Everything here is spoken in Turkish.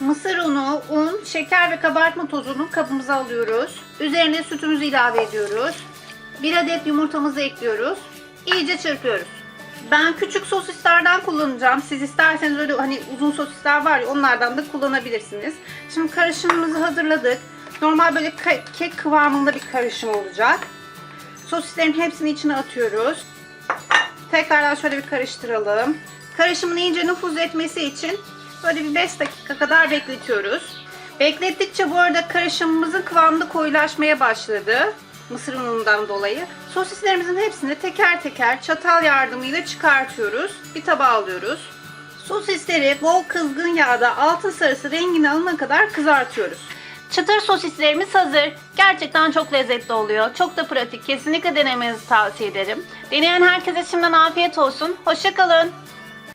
Mısır unu, un, şeker ve kabartma tozunu kabımıza alıyoruz. Üzerine sütümüzü ilave ediyoruz. Bir adet yumurtamızı ekliyoruz. İyice çırpıyoruz. Ben küçük sosislerden kullanacağım. Siz isterseniz öyle hani uzun sosisler var ya onlardan da kullanabilirsiniz. Şimdi karışımımızı hazırladık. Normal böyle ke- kek kıvamında bir karışım olacak. Sosislerin hepsini içine atıyoruz. Tekrardan şöyle bir karıştıralım. Karışımın iyice nüfuz etmesi için böyle bir 5 dakika kadar bekletiyoruz. Beklettikçe bu arada karışımımızın kıvamında koyulaşmaya başladı. Mısır unundan dolayı. Sosislerimizin hepsini teker teker çatal yardımıyla çıkartıyoruz. Bir tabağa alıyoruz. Sosisleri bol kızgın yağda altın sarısı rengini alana kadar kızartıyoruz. Çıtır sosislerimiz hazır. Gerçekten çok lezzetli oluyor. Çok da pratik. Kesinlikle denemenizi tavsiye ederim. Deneyen herkese şimdiden afiyet olsun. Hoşçakalın.